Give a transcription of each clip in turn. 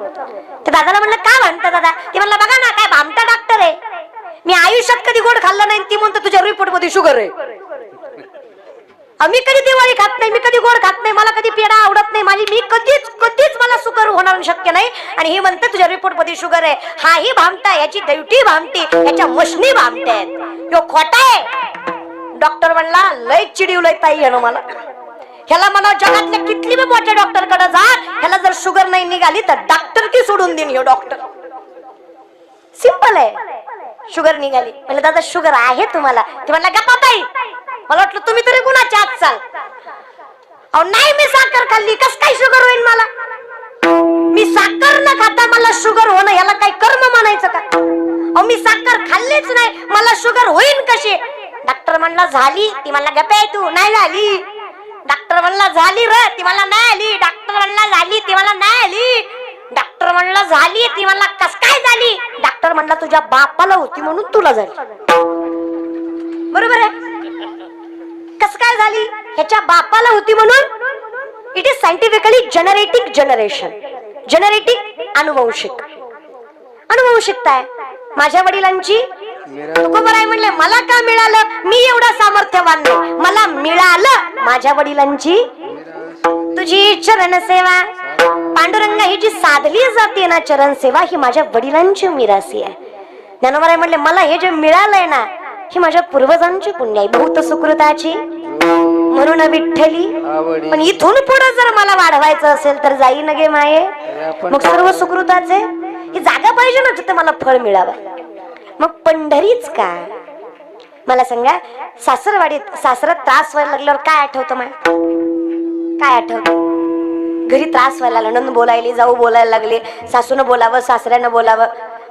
तर दादाला म्हणलं का म्हणता दादा? ते म्हणलं बघा ना काय भामता डॉक्टर आहे. मी आयुष्यात कधी गोड खाल्लं नाही. ती म्हणतो तुझ्या रिपोर्टमध्ये शुगर आहे. मी कधी दिवाळी खात नाही मी कधी गोड खात नाही मला कधी पेढा आवडत नाही. माझी मी कधीच कधीच मला सुकर होणार शक्य नाही. आणि हे म्हणते तुझ्या रिपोर्टमध्ये शुगर आहे. हाही भामटा याची दैवटी भामटी याच्या मशनी भामटे आहेत. यो खोटा आहे. डॉक्टर म्हणला लय चिडिवलंय ताई येणं मला. ह्याला म्हणा जगातल्या कितली बी मोठ्या डॉक्टरकडे जा ह्याला जर शुगर नाही निघाली तर डॉक्टर की सोडून देईन हो डॉक्टर सिंपल आहे. शुगर निघाली. म्हणलं दादा शुगर आहे तुम्हाला. ते म्हणला गप्पा ताई मला वाटलं तुम्ही तरी कुणाच्या आत चाल. अहो नाही मी साखर खाल्ली. कस काय शुगर होईल मला? मी साखर न खाता मला शुगर होणं याला काही कर्म म्हणायचं का? अहो मी साखर खाल्लीच नाही. मला शुगर होईल कशी? डॉक्टर म्हणला झाली. ती म्हणला गप्पा आहे तू नाही झाली. डॉक्टर म्हणला झाली र ती मला नाही आली. डॉक्टर म्हणला झाली ती मला नाही आली. डॉक्टर म्हणला झाली ती म्हणला कस काय झाली? डॉक्टर म्हणला तुझ्या बापाला होती म्हणून तुला झाली. बरोबर आहे? कस काय झाली? ह्याच्या बापाला होती म्हणून? It is scientifically genetic generation genetic अनुवंशिक. अनुवंशिकता आहे. माझ्या वडिलांची म्हणले मला का मिळालं? मी एवढा सामर्थ्यवान नाही. मला मिळालं माझ्या वडिलांची तुझी चरण सेवा. पांडुरंगा ही जी साधली जाते ना चरण सेवा ही माझ्या वडिलांची मिरासी आहे. ज्ञानोबराय म्हणले मला हे जे मिळालंय ना ही माझ्या पूर्वजांची पुण्य आहे बहुत सुकृताची. म्हणून विठ्ठली पण इथून पुढे जर मला वाढवायचं असेल तर जाई नगे माये. मग सर्व सुकृताचे ही जागा पाहिजे ना तिथे मला फळ मिळावं. मग पंढरीच का? मला सांगा सासरवाडीत सासरात त्रास व्हायला लागल्यावर काय आठवतं मा काय आठवतं? घरी त्रास व्हायला लागला नंद बोलायली जाऊ बोलायला लागले सासूनं बोलावं सासऱ्यानं बोलावं.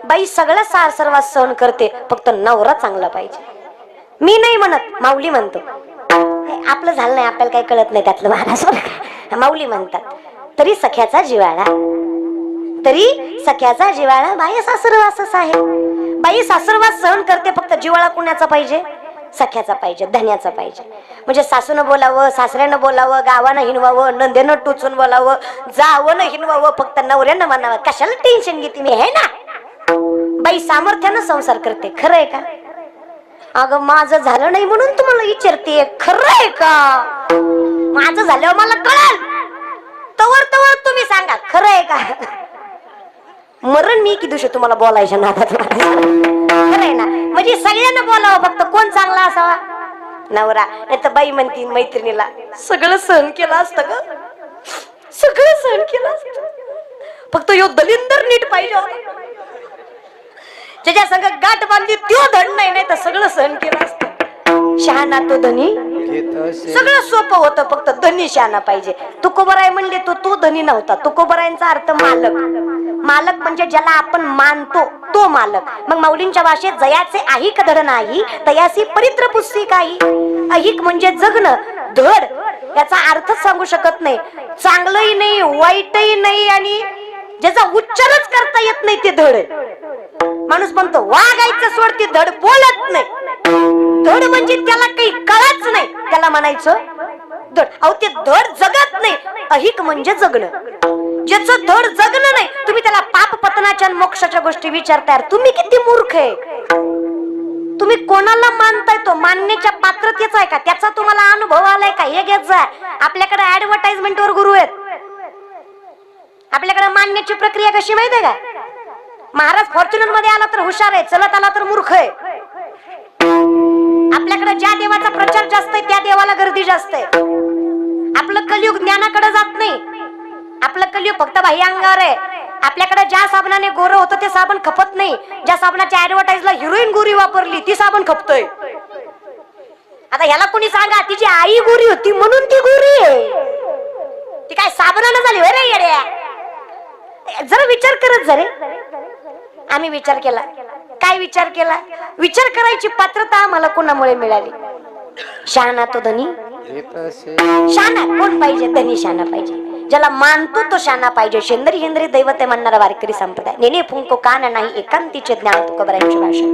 बाई सगळं सारसर्वास सहन करते फक्त नवरा चांगला पाहिजे. मी नाही म्हणत माऊली म्हणतो. आपलं झालं नाही आपल्याला काही कळत नाही त्यातलं महाराज माऊली म्हणतात तरी सख्याचा जिवाळा तरी सख्याचा जिवाळा बाई सासरवासच आहे. बाई सासरवास सहन करते फक्त जिवाळा कुणाचा पाहिजे? सख्याचा पाहिजे धन्याचा पाहिजे. म्हणजे सासूनं बोलावं सासऱ्यानं बोलावं गावानं हिनवावं नंदेनं टोचून बोलावं जावं हिनवावं फक्त नवऱ्यानं म्हणावं. कशाला टेन्शन घेते मी हे ना? बाई सामर्थ्यानं संसार करते खरं आहे का? अगं माझं झालं नाही म्हणून तुम्हाला विचारते खरं आहे का? माझं झाल्यावर मला कळल तवर तवर तुम्ही सांगा खरं आहे का मरण मी की दिवशी तुम्हाला बोलायच्या नादात ना. म्हणजे सगळ्यांना बोलावं फक्त. कोण चांगला असावा? नवरा. नाही तर बाई म्हणती मैत्रिणीला सगळं सहन केलं असतं ग. सगळं सहन केलं असतं. फक्त यो दलिंदर नीट पाहिजे होता. ज्याच्या संग गाठ बांधली त्यो धन नाही नाही तर सगळं सहन केलं असतं. शहाणा तो धनी सगळं सोपं होतं फक्त धनी शहाणा पाहिजे. तुकोबराय म्हणले तो तो धनी नव्हता. तुकोबरायांचा अर्थ मालक. मालक म्हणजे ज्याला आपण मानतो तो मालक. मग माऊलींच्या भाषेत जयाचे आहिक धड नाही तयासी परित्र पुस्ती काही. अहिक म्हणजे जगणं धड. याचा अर्थच सांगू शकत नाही. चांगलंही नाही वाईटही नाही आणि ज्याचा उच्चारच करता येत नाही ते धड. माणूस म्हणतो वागायचं सोड ते धड बोलत नाही. धड म्हणजे त्याला काही कळाच नाही. त्याला म्हणायचं धड. अहो ते धड जगत नाही. अहिक म्हणजे जगणं. ज्याचं धड जगणं नाही तुम्ही त्याला पाप पतनाच्या मोक्षाच्या गोष्टी विचारताय. तुम्ही किती मूर्ख आहे. तुम्ही कोणाला मानताय तो? मानण्याच्या पात्रतेचा आहे का? त्याचा तुम्हाला अनुभव आलाय का? हे घेत जा. आपल्याकडे ऍडव्हर्टाइजमेंट वर गुरु आहेत. आपल्याकडे मानण्याची प्रक्रिया कशी माहिती आहे का? महाराज फॉर्च्युनरमध्ये आला तर हुशार आहे चलत आला तर मूर्ख आहे. आपल्याकडे ज्या देवाचा प्रचार जास्त आहे त्या देवाला गर्दी जास्त आहे. आपलं कलियुग ज्ञानाकडे जात नाही. आपलं कलियुग फक्त बाह्य अंगावर आहे. आपल्याकडे ज्या साबणाने गोरं होतं ते साबण खपत नाही. ज्या साबणाच्या ऍडव्हर्टाईजला हिरोईन गोरी वापरली ती साबण खपतोय. आता ह्याला कोणी सांगा तिची आई गोरी होती म्हणून ती गोरी आहे. ती काय साबणानं झाली होय रे येड्या? जरा विचार करत जरे आम्ही विचार केला. काय विचार केला? विचार करायची पात्रता आम्हाला कोणामुळे मिळाली? शहाणा तो धनी. शहाणा कोण पाहिजे? धनी शहाणा पाहिजे. ज्याला मानतो तो शाना पाहिजे. शेंदरी हेंद्री दैवते म्हणणारा वारकरी संप्रदाय. नेने फुंको कान नाही एकांतीचे ज्ञान तो कबरांची भाषा.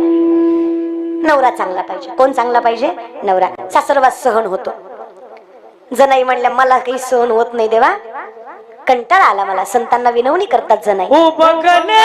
नवरा चांगला पाहिजे. कोण चांगला पाहिजे? नवरा. सासरवास सहन होतो. जनाई म्हणल्या मला काही सहन होत नाही देवा. कंटाळा आला मला. संतांना विनवणी करतात जण. उबगले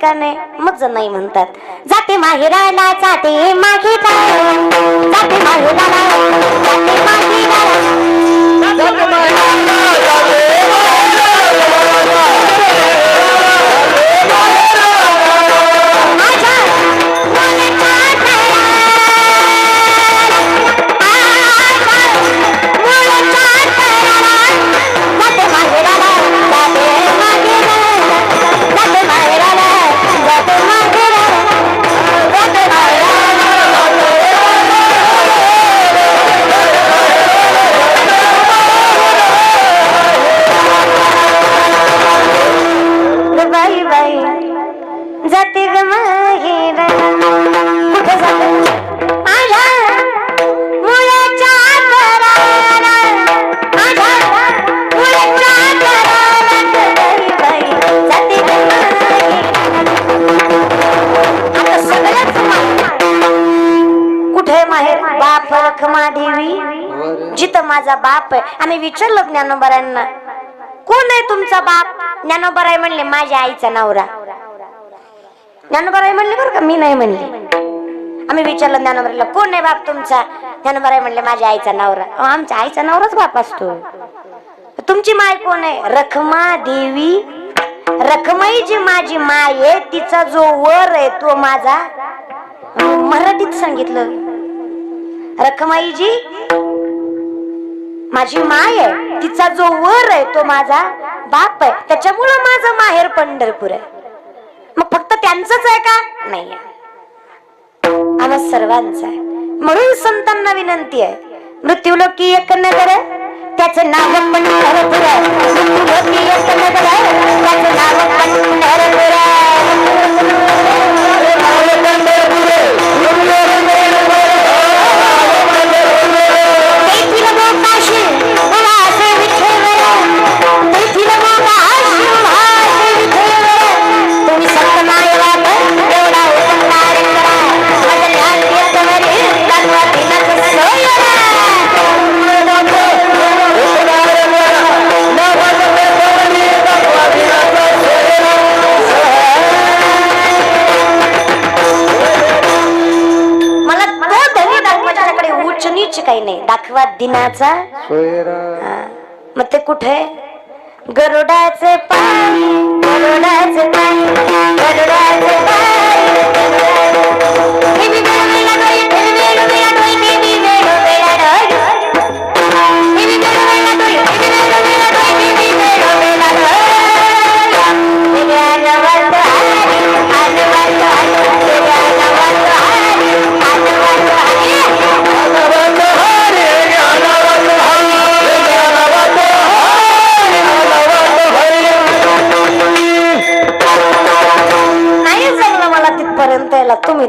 ठिकाण आहे मग जण नाही म्हणतात. जाते माहेराला जाते मागेला जाते माहेराला जाते मागेला बाप आहे. आम्ही विचारलं ज्ञानोबरांना कोण आहे तुमचा बाप? ज्ञानोबराय म्हणले माझ्या आईचा नवरा. ज्ञानोबराय म्हणले बरं का मी नाही म्हणले. आम्ही विचारलं ज्ञानोबराला कोण आहे बाप तुमचा? ज्ञानोबराय म्हणले माझ्या आईचा नवरा. आमच्या आईचा नवराच बाप असतो. तुमची माय कोण आहे? रखमा देवी. रखमाई जी माझी माय आहे तिचा जो वर आहे तो माझा मराठीत सांगितलं. रखमाई जी माझी माय आहे. तिचा जो वर आहे तो माझा बाप आहे. त्याच्यामुळं माझं माहेर पंढरपूर आहे. मग फक्त त्यांचंच आहे का? नाही आम्हा सर्वांचा आहे. म्हणून संतांना विनंती आहे. मृत्यूलोकी एक नगर त्याचे नाव पंढरपूर आहे. मृत्यूलोकी एक नगर त्याचे नाव पंढरपूर आहे. दिनाचा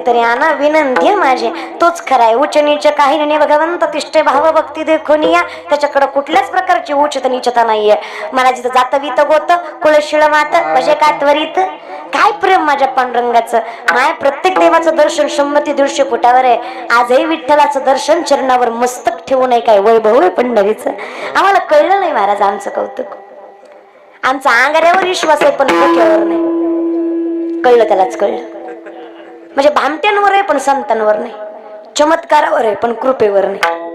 तरी आणा विनंती आहे माझी. तोच खरा आहे. उच्च नीच काही नाही. भगवंत तिष्ठे भाव भक्ती देखून या. त्याच्याकडे कुठल्याच प्रकारची उच्च नीचता नाहीये. मला जिथं जात वित गोत कुळशिळ मात म्हणजे काय त्वरित काय प्रेम माझ्या पांडुरंगाचं? माय प्रत्येक देवाचं दर्शन शंभर ते दीडशे फुटावर आहे. आजही विठ्ठलाचं दर्शन चरणावर मस्तक ठेवून आहे काय? वैभव आहे पंढरीचं. आम्हाला कळलं नाही महाराज आमचं कौतुक. आमचा आंगाऱ्यावर विश्वास आहे पण डोक्यावर नाही. कळलं त्यालाच कळलं. म्हणजे भामट्यांवर आहे पण संतांवर नाही. चमत्कारावर आहे पण कृपेवर नाही.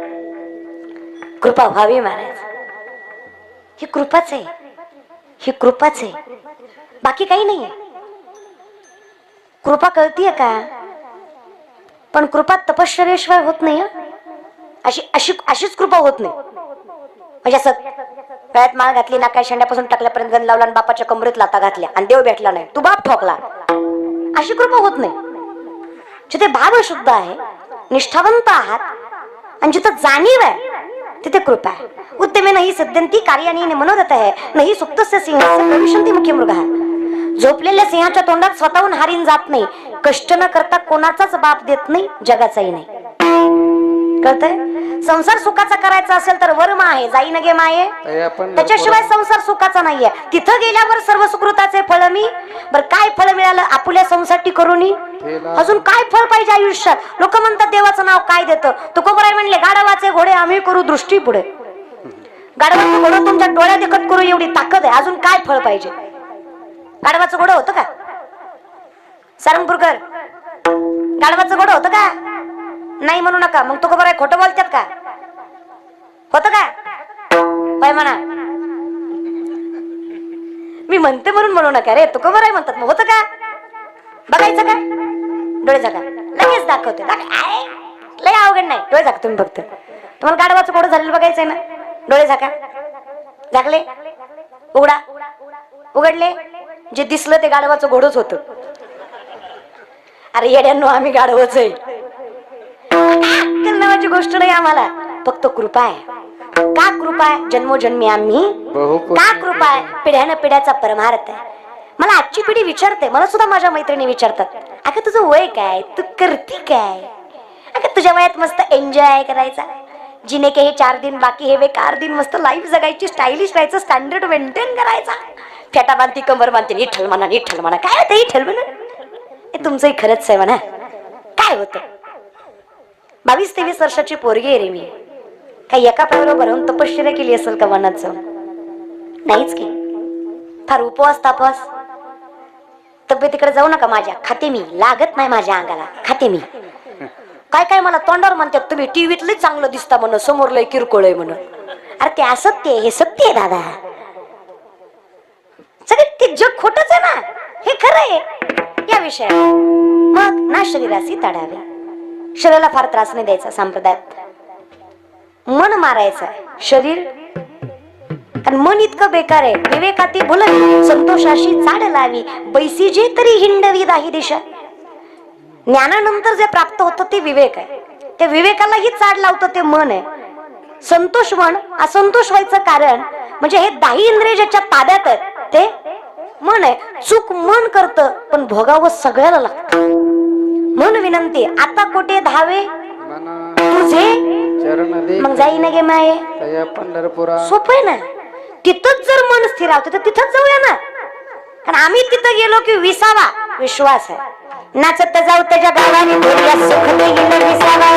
कृपा व्हावी महाराज. ही कृपाच आहे. ही कृपाच आहे. बाकी काही नाहीये. कृपा कळतीये का? पण कृपा तपश्चर्याशिवाय होत नाही अशी अशी अशीच कृपा होत नाही. म्हणजे असं गळ्यात माळ घातली ना काय शेंड्यापासून टाकल्यापर्यंत गण लावला आणि बापाच्या कमरेत लाता घातल्या आणि देव भेटला नाही. तू बाप ठोकला. अशी कृपा होत नाही. जिथे भाव शुद्ध आहे निष्ठावंत आहात आणि जिथं जाणीव आहे तिथे कृपा आहे. उत्तमे नाही सद्यंती कार्याने मनोरथ आहे नाही सुप्तस्य सिंहास्य प्रविशंती मुख्य मृग झोपलेल्या सिंहाच्या तोंडात स्वतःहून हारीन जात नाही. कष्ट न करता कोणाचाच बाप देत नाही जगाचाही नाही. कळतंय? संसार सुखाचा करायचा असेल तर वर्म आहे जाई नगे माये. त्याच्याशिवाय संसार सुखाचा नाहीये. तिथं गेल्यावर सर्व सुकृताचे फळ मी. बर काय फळ मिळालं? आपुल्या संसारटी करूनी. अजून काय फळ पाहिजे आयुष्यात? लोक म्हणतात देवाचं नाव काय देतं? तुकोबराय म्हणले गाढवाचे घोडे आम्ही करू दृष्टी पुढे. गाढवाचं घोडं तुमच्या डोळ्या देखत करू एवढी ताकद आहे. अजून काय फळ पाहिजे? गाढवाचं घोडं होतं का? सारंगपूरकर गाढवाचं घोडं होतं का? नाही म्हणू नका. मग तुकोबराय खोटं बोलतात का? होतं का? पाय म्हणा. मी म्हणते म्हणून म्हणू नका रे. तुका बरं म्हणतात? मग होतं का? बघायचं का? डोळे झाका. लगेच दाखवते. लय अवघड नाही. डोळे झाक तुम्ही फक्त. तुम्हाला गाडवाचं कोडं झालेलं बघायचंय ना? डोळे झाका. झाकले? उघडा. उघडले? जे दिसलं ते गाडवाचं घोडच होतं. अरे येड्यांनो आम्ही गाडवच आहे. अक्कल नावाची गोष्ट नाही आम्हाला. फक्त कृपा आहे. का कृपा आहे? जन्मोजन्मी आम्ही. का कृपा आहे? पिढ्यानं पिढ्याचा परमार्थ आहे. मला आजची पिढी विचारते. मला सुद्धा माझ्या मैत्रिणी विचारतात. अगं तुझं वय काय तू करती काय अगं तुझ्या वयात मस्त एन्जॉय करायचा. जिने के हे चार दिन बाकी हे बेकार दिन मस्त लाईफ जगायची स्टायलिश राहायचं स्टँडर्ड मेंटेन करायचा. फेटा बांधती कमर बांधते इठल म्हणा इठल म्हणा. काय होतं हे तुमचंही खरंच आहे म्हणा. काय होतं? बावीस तेवीस वर्षाची पोरगी आहे रे मी. काही एका बरोबर राहून तपश्चर्या केली असेल का वनात जाऊन नाहीच की. फार उपवास तापवास. तब्येतीकडे जाऊ नका माझ्या. खाते मी. लागत नाही माझ्या अंगाला. खाते मी. काय काय मला तोंडावर म्हणतात तुम्ही टीव्हीतलय चांगलं दिसता म्हणून समोर लय किरकोळ आहे म्हणून. अरे ते असत्य आहे हे सत्य आहे दादा. सगळे ते जग खोटच आहे ना. हे खरं आहे. या विषयात मग ना शरीराशी तडावे. शरीराला फार त्रास नाही द्यायचा संप्रदायात. मन मारायचं शरीर. कारण मन इतकं बेकार आहे. विवेकाती भुलत संतोषाशी चाड लावी. बैसी जे तरी हिंडवी दाही दिशा. ज्ञानानंतर जे प्राप्त होतं ते विवेक आहे. त्या विवेकालाही चाड लावतं ते मन आहे. संतोष मन असंतोष व्हायचं कारण म्हणजे हे दाही इंद्रिय ज्याच्या ताब्यात आहेत ते मन आहे. चूक मन करतं पण भोगावं सगळ्याला लागतं. मन विनंती आता कुठे धावे? तुझे? मग जाई ना गे माये. पंढरपुरा सोपं आहे ना? तिथंच जर मन स्थिरावतं तर तिथंच जाऊया ना. कारण आम्ही तिथं गेलो की विसावा. विश्वास आहे. नाचत जाऊ त्याच्या गावाने सुख विसावा.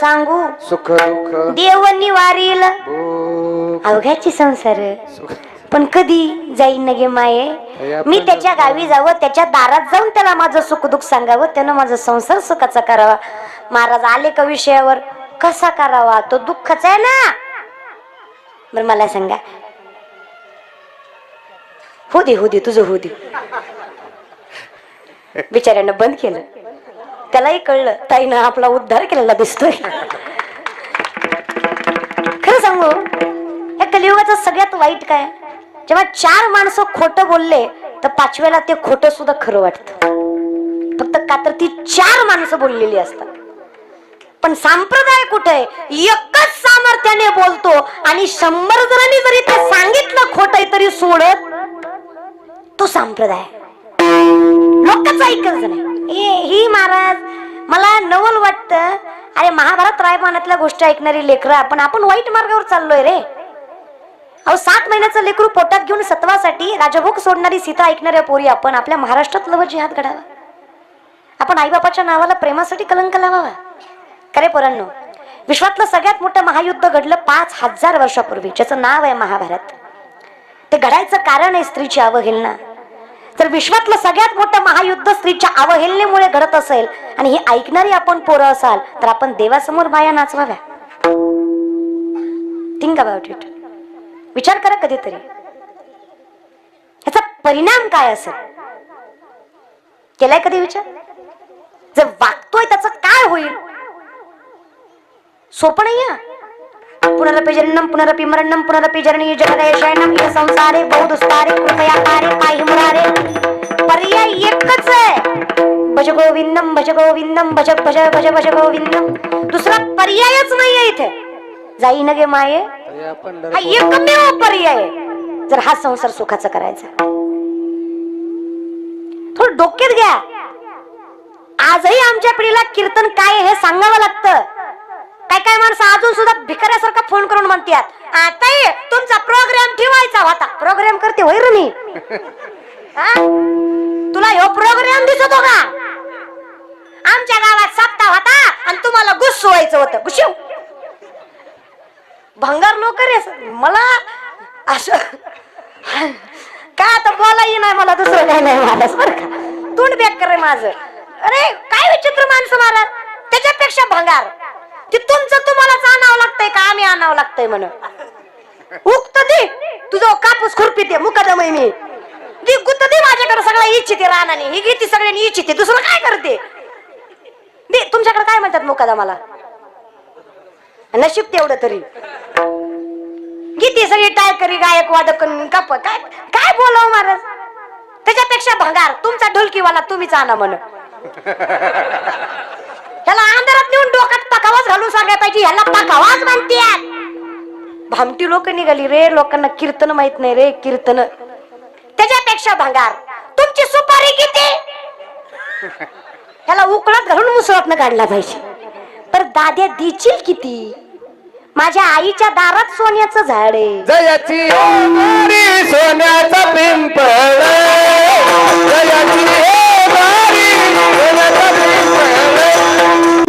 सांगू? सुख दुःख. देव निवारील. अवघ्याची संसार. पण कधी जाईन न गे माये मी त्याच्या गावी जावं त्याच्या दारात जाऊन त्याला माझं सुख दुःख सांगावं त्यानं माझा संसार सुखाचा करावा. महाराज आले का विषयावर? कसा करावा? तो दुःखाचा आहे ना? बर मला सांगा. हो दे हो दे तुझं हो दे. बिचाऱ्यानं बंद केलं. त्यालाही कळलं. ताईनं आपला उद्धार केलेला दिसतोय. खरं सांगू या कलियुगाचं सगळ्यात वाईट काय? जेव्हा चार माणसं खोटं बोलले तर पाचव्याला ते खोटं सुद्धा खरं वाटतं. फक्त का तर ती चार माणसं बोललेली असतात. पण संप्रदाय कुठे आहे? एकच सामर्थ्याने बोलतो आणि शंभर जणांनी जरी ते सांगितलं खोट तरी सोडत तो संप्रदाय लोकच ऐकत नाही. हे ही महाराज मला नवल वाटतं. अरे महाभारत रायमानातल्या गोष्टी ऐकणारी लेकरं आपण आपण वाईट मार्गावर चाललोय रे. अहो सात महिन्याचं लेकरू पोटात घेऊन सत्वासाठी राजभोग सोडणारी सीता ऐकणाऱ्या पोरी आपण आपल्या महाराष्ट्रात लव जिहाद घडावा. आपण आईबापाच्या नावाला प्रेमासाठी कलंक लावावा. खरे पोरांनो विश्वातलं सगळ्यात मोठं महायुद्ध घडलं पाच हजार वर्षापूर्वी ज्याचं नाव आहे महाभारत. ते घडायचं कारण आहे स्त्रीची अवहेलना. जर विश्वातलं सगळ्यात मोठं महायुद्ध स्त्रीच्या अवहेलनेमुळे घडत असेल आणि ही ऐकणारी आपण पोरं असाल तर आपण देवासमोर बाया नाचवाव्या. थिंक अबाउट इट विचार करा कधीतरी. ह्याचा परिणाम काय असेल? केलाय कधी विचार? जर वागतोय त्याचं काय होईल? सोपं नाही पुनरपि जन्म पुनरपि मरणम पुनरपि जननी जनरे शयनम ये संसारे बहुदुस्तारे कृपया कारे पाहि मुरारे पर्याय एकच आहे। भज गोविंदम भज गोविंदम भज भज भज भज गोविंदम दुसरा पर्यायच नाहीये इथे। जाई न गे माये। हा एकमेव पर्याय जर हा संसार सुखाचा करायचा। थोडं डोक्यात घ्या। आजही आमच्या पिढीला कीर्तन काय हे सांगावं लागतं। काय काय माणसं अजून सुद्धा भिकाऱ्यासारखा फोन करून म्हणतात. आता तुमचा प्रोग्राम ठेवायचा होता. प्रोग्राम करते होय रे मी. हा? तुला ह्यो प्रोग्राम दिसतो का? आमच्या गावात सप्ताह होता आणि तुम्हाला गुस्सू व्हायचं होतं. गुशिव भंगार लोक रे. मला असं काय आता बोलाही नाही मला दुसरं काही नाही मला बर का तोंड बॅक रे माझं. अरे काय विचित्र माणसं मला त्याच्यापेक्षा भंगार. ते तुमचं तुम्हालाच आणावं लागतंय का? आम्ही आणावं लागतंय म्हण उगत दे. तुझं कापूस खुरपी दे मुकदम आहे मी. दी गुत्त दे माझ्याकडे सगळं इच्छिते रानाने. ही गीती सगळ्यांनी इच्छिते दुसरं काय करते? दे तुमच्याकडे काय म्हणतात मुकदमाला? नशीब तेवढं तरी. किती सगळी टायकरी गायक वादक कप काय काय बोलाव महाराज? त्याच्यापेक्षा भंगार. तुमचा ढोलकीवाला तुम्हीच आणा म्हण ह्याला अंधारात नेऊन डोक्यात पकावाच घालून सांगायला पाहिजे ह्याला पकावाच म्हणते भामटी लोक निघाली रे लोकांना कीर्तन माहीत नाही रे कीर्तन. त्याच्यापेक्षा भंगार. तुमची सुपारी किती? ह्याला उकळत घालून मुसळत काढला पाहिजे. पर दाद्या दिशील किती? माझ्या आईच्या दारात सोन्याचं झाड आहे. जयाची सोन्याचा पिंपळ जयाची मारी सोन्याचा पिंपळ जयाची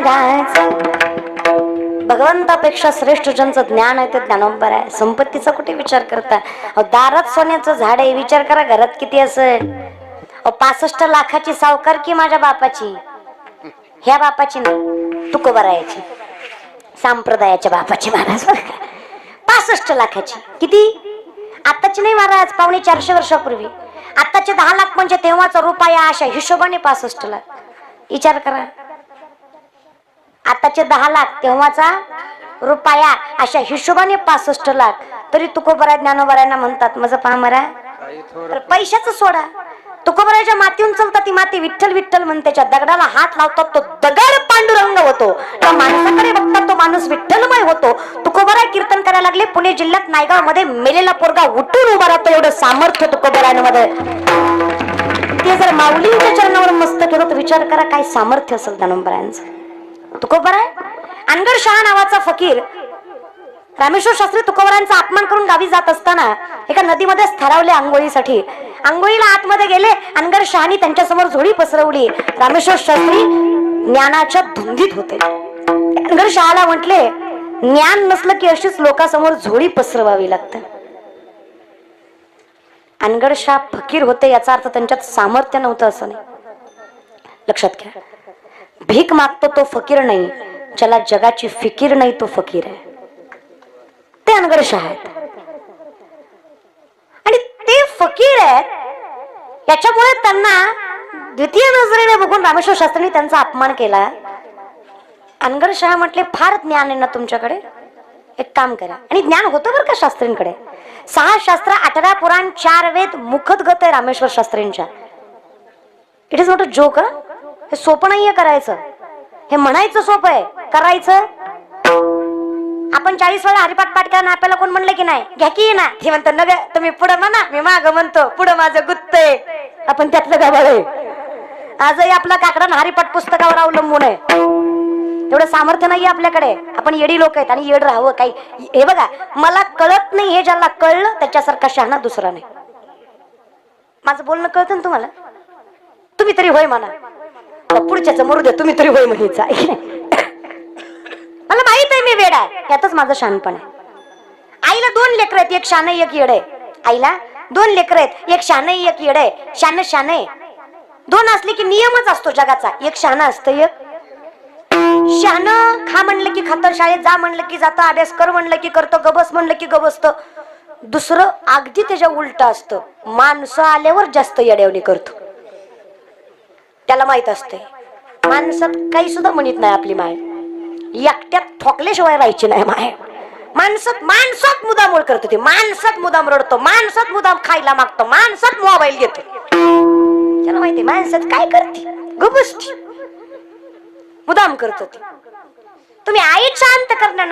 महाराज. भगवंतापेक्षा श्रेष्ठ ज्यांचं ज्ञान आहे ते ज्ञानोबर आहे. संपत्तीचा कुठे विचार करता? अहो, दारात सोन्याचं झाड आहे विचार करा घरात किती असेल? अहो, पासष्ट लाखाची सावकार की माझ्या बापाची? ह्या बापाची नाही. तुकोबरायाची. संप्रदायाच्या बापाची महाराज बरं का. पासष्ट लाखाची. किती? आताची नाही महाराज पावणे चारशे वर्षापूर्वी. आताचे दहा लाख म्हणजे तेव्हाचा रुपया अशा हिशोबाने पासष्ट लाख. विचार करा. आताचे दहा लाख तेव्हाचा रुपया अशा हिशोबाने पासष्ट लाख. तरी तुकोबरा ज्ञानोबरायांना म्हणतात माझं पहा मरा. तर पैशाचं सोडा. तुकोबराच्या मातीहून चलतात ती माती विठ्ठल विठ्ठल म्हणते दगडाला हात लावतात तो दगड पांडुरंग होतो. त्या माणसाकडे बघतात तो माणूस विठ्ठलमय होतो. तुकोबरा कीर्तन करायला लागले पुणे जिल्ह्यात नायगावमध्ये मेलेला पोरगा उठून उभा राहतो एवढं सामर्थ्य तुकोबरांमध्ये ते जर माऊलींच्या चरणावर मस्त केलं तर विचार करा काय सामर्थ्य असेल ज्ञानोबरायांचं. तुकोबरा अनगड शहा नावाचा फकीर. रामेश्वर शास्त्री तुकोबरांचा अपमान करून गावी जात असताना एका नदीमध्ये स्थरावले आंघोळीसाठी. आंघोळीला आतमध्ये गेले अनगर शहानी त्यांच्यासमोर झोळी पसरवली. रामेश्वर शास्त्री ज्ञानाच्या धुंदीत होते. अनगर शहाला म्हटले ज्ञान नसलं की अशीच लोकांसमोर झोळी पसरवावी लागते. अनगड शाह फकीर होते याचा अर्थ त्यांच्यात सामर्थ्य नव्हतं असं नाही. लक्षात घ्या. भीक मागतो तो फकीर नाही. ज्याला जगाची फिकीर नाही तो फकीर आहे. ते अंगरशाह आहेत आणि ते फकीर आहेत याच्यामुळे त्यांना द्वितीय नजरेने बघून रामेश्वर शास्त्रींनी त्यांचा अपमान केला. अनगर शहा म्हटले फार ज्ञान आहे ना तुमच्याकडे? एक काम करा. आणि ज्ञान होतं बरं का शास्त्रींकडे. सहा शास्त्र अठरा पुराण चार वेद मुखद गत आहे Rameshwar शास्त्रींच्या. It is not a joke हे सोपं नाहीये करायचं. हे म्हणायचं सोपं आहे. करायचं? आपण चाळीस वेळा हरिपाठ पाठ करा ना आपल्याला कोण म्हणलं की नाही? घ्या की ना. हे म्हणतात नव्या तुम्ही पुढं म्हणा मी माग म्हणतो पुढं माझं गुत्तय. आपण त्यातलं गबाळ आजही आपला काकडा हरिपाठ पुस्तकावर अवलंबून आहे. तेवढं सामर्थ्य नाहीये आपल्याकडे. आपण येडी लोक आहेत आणि येड राहावं काही. हे बघा मला कळत नाही हे ज्याला कळलं त्याच्यासारखा शहाणा दुसरा नाही. माझं बोलणं कळतं ना तुम्हाला? तुम्ही तरी होय म्हणा. पुढच्याच मरू द्या तुम्ही तरी होय म्हणायचा. मला माहीत आहे मी वेड आहे. यातच माझं शहाणपण आहे. आईला दोन लेकर आहेत एक शान एक येड आहे. आईला दोन लेकर आहेत एक शान एक येड आहे. शान शान आहे. दोन असले की नियमच असतो जगाचा. एक शान असतं एक. शान खा म्हणलं की खातर शाळेत जा म्हणलं की जातं अभ्यास कर म्हणलं की करतो गबस म्हणलं की गबसत. दुसरं अगदी त्याच्या उलट असतं. माणसं आल्यावर जास्त येड्यावणी करतो. त्याला माहीत असते माणसात काही सुद्धा म्हणत नाही आपली माय. एकट्यात ठोकल्याशिवाय राहायची नाही माय. माणसात माणसात मुदामोड करतो ते. माणसात मुदाम रडतो माणसात मुदाम खायला मागतो माणसात मोबाईल घेतो. त्याला माहिती माणसात काय करते? गबसती मुदाम करतो होती तुम्ही आई शांत करणार